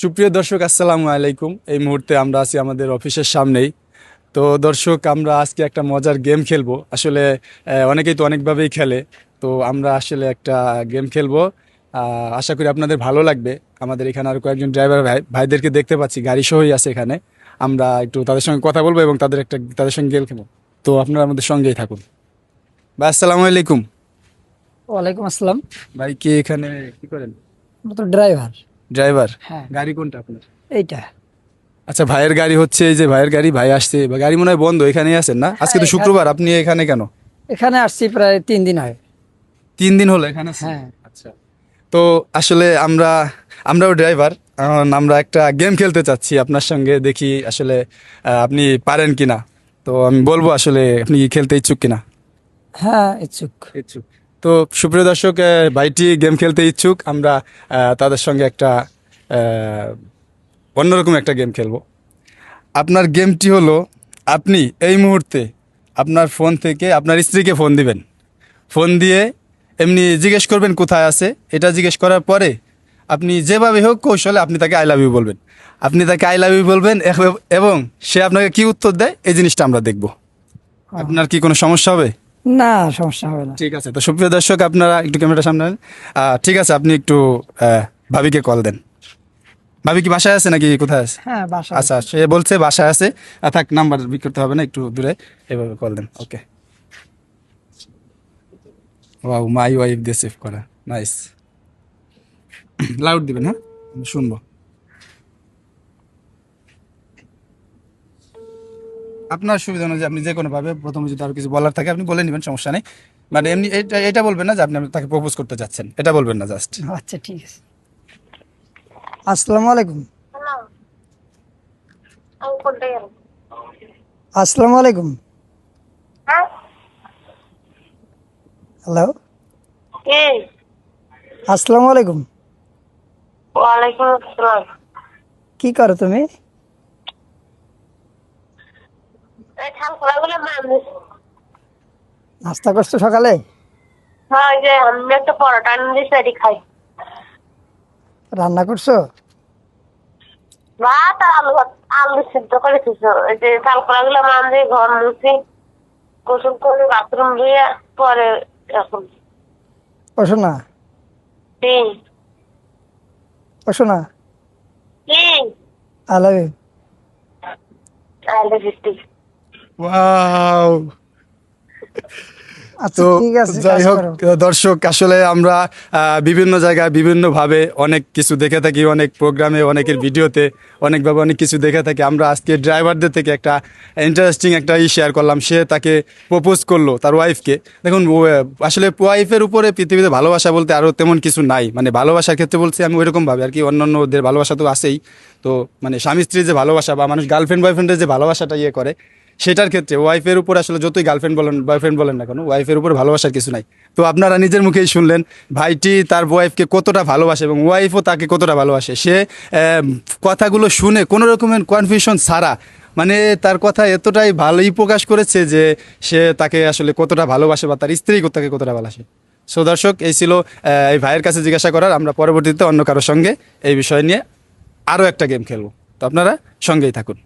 সুপ্রিয় দর্শক আসসালামু আলাইকুম। এই মুহূর্তে আমরা আছি আমাদের অফিসের সামনেই। তো দর্শক আমরা আজকে একটা মজার গেম খেলব। আসলে অনেকেই তো অনেকভাবেই খেলে। তো আমরা আসলে একটা গেম খেলব। আশা করি আপনাদের ভালো লাগবে। আমাদের এখানে আরও কয়েকজন ড্রাইভার ভাই ভাইদেরকে দেখতে পাচ্ছি। গাড়ি সহই আছে এখানে। আমরা একটু তাদের সঙ্গে কথা বলব এবং তাদের একটা তাদের সঙ্গে গেম খেলব। তো আপনারা আমাদের সঙ্গেই থাকুন। ভাই আসসালামু আলাইকুম। ওয়ালাইকুম আসসালাম। ভাই কি এখানে কি করেন? তো ড্রাইভার। ড্রাইভার? হ্যাঁ। গাড়ি কোনটা আপনার? এইটা। আচ্ছা ভাইয়ের গাড়ি হচ্ছে এই যে ভাইয়ের গাড়ি ভাই আসছে বা গাড়ি মনে হয় বন্ধ এখানেই আছেন না? আজকে তো হ্যাঁ, শুক্রবার আপনি এখানে কেন? এখানে আসছি প্রায় তিন দিন হয়। তিন দিন হলো এখানে হ্যাঁ। আচ্ছা। তো আসলে আমরা আমরাও ড্রাইভার আমরা একটা গেম খেলতে চাচ্ছি আপনার সঙ্গে দেখি আসলে আপনি পারেন কিনা। তো আমি বলব আসলে আপনি কি খেলতে ইচ্ছুক কিনা? হ্যাঁ ইচ্ছুক। ইচ্ছুক। তো সুপ্রিয় দর্শক ভাইটি গেম খেলতে ইচ্ছুক। আমরা তাদের সঙ্গে একটা অন্যরকম একটা গেম খেলব। আপনার গেমটি হলো আপনি এই মুহূর্তে আপনার ফোন থেকে আপনার স্ত্রীকে ফোন দিবেন। ফোন দিয়ে এমনি জিজ্ঞেস করবেন কোথায় আছে। এটা জিজ্ঞেস করার পরে আপনি যেভাবে হোক কৌশলে আপনি তাকে আই লাভ ইউ বলবেন। আপনি তাকে আই লাভ ইউ বলবেন এবং সে আপনাকে কি উত্তর দেয় এই জিনিসটা আমরা দেখব। আপনার কি কোনো সমস্যা হবে? না সমস্যা হবে না। ঠিক আছে তো সুপ্রিয় দর্শক আপনারা একটু ক্যামেরাটা সামনে ঠিক আছে আপনি একটু ভাবিকে কল দেন। ভাবি কি বাসায় আছে নাকি কোথায় আছে? হ্যাঁ বাসা আচ্ছা সে বলছে বাসায় আছে। থাক নাম্বার বিক করতে হবে না একটু দূরে। এভাবে কল দেন ওকে। ওয়াও মাই ওয়াইফ দিয়ে সেভ করা। নাইস লাউড দিবেন হ্যাঁ? শুনব। আপনার সুবিধা অনুযায়ী আপনি যে কোনো ভাবে প্রথমে যদি আরও কিছু বলার থাকে আপনি বলে নেবেন সমস্যা নেই। মানে এমনি এটা এটা বলবেন না যে আপনি তাকে প্রপোজ করতে যাচ্ছেন। এটা বলবেন না জাস্ট আচ্ছা ঠিক আছে। আসসালামু আলাইকুম। হ্যালো আমি কোনটা গেল আসসালামু আলাইকুম। হ্যাঁ? হ্যালো। কে? আসসালামু আলাইকুম। ওয়ালাইকুম আসসালাম। কি করো তুমি এই খাল খোলাগুলো মানুষ নাস্তা করছ সকালে? হ্যাঁ যে আমি একটা পরোটা নিয়ে খাই। রান্না করছ? ভাত আলু সিদ্ধ করে যে মানুষ ঘর মুছি গোসল করে বাথরুম ধুয়ে পরে এখন। না। কি? বসো না। আই লাভ ইউ ওয়াও আচ্ছা তো যাই হোক দর্শক আসলে আমরা বিভিন্ন জায়গায় বিভিন্নভাবে অনেক কিছু দেখে থাকি অনেক প্রোগ্রামে অনেকের ভিডিওতে অনেকভাবে অনেক কিছু দেখে থাকি। আমরা আজকে ড্রাইভারদের থেকে একটা ইন্টারেস্টিং একটা ই শেয়ার করলাম। সে তাকে প্রপোজ করল তার ওয়াইফকে দেখুন আসলে ওয়াইফের উপরে পৃথিবীতে ভালোবাসা বলতে আরও তেমন কিছু নাই। মানে ভালোবাসার ক্ষেত্রে বলছি আমি ওইরকম ভাবে আর কি অন্যান্য ওদের ভালোবাসা তো আছেই। তো মানে স্বামী স্ত্রীর যে ভালোবাসা বা মানুষ গার্লফ্রেন্ড বয়ফ্রেন্ডের যে ভালোবাসাটা ইয়ে করে সেটার ক্ষেত্রে ওয়াইফের উপর আসলে যতই গার্লফ্রেন্ড বলেন বয়ফ্রেন্ড বলেন না কেন ওয়াইফের উপর ভালোবাসার কিছু নাই। তো আপনারা নিজের মুখেই শুনলেন, ভাইটি তার ওয়াইফকে কতটা ভালোবাসে এবং ওয়াইফও তাকে কতটা ভালোবাসে। সে কথাগুলো শুনে কোনো রকমের কনফিউশন ছাড়া মানে তার কথা এতটাই ভালোই প্রকাশ করেছে যে সে তাকে আসলে কতটা ভালোবাসে বা তার স্ত্রী তাকে কতটা ভালোবাসে। সো দর্শক, এই ছিল এই ভাইয়ের কাছে জিজ্ঞাসা করার। আমরা পরবর্তীতে অন্য কারোর সঙ্গে এই বিষয় নিয়ে আরও একটা গেম খেলব। তো আপনারা সঙ্গেই থাকুন।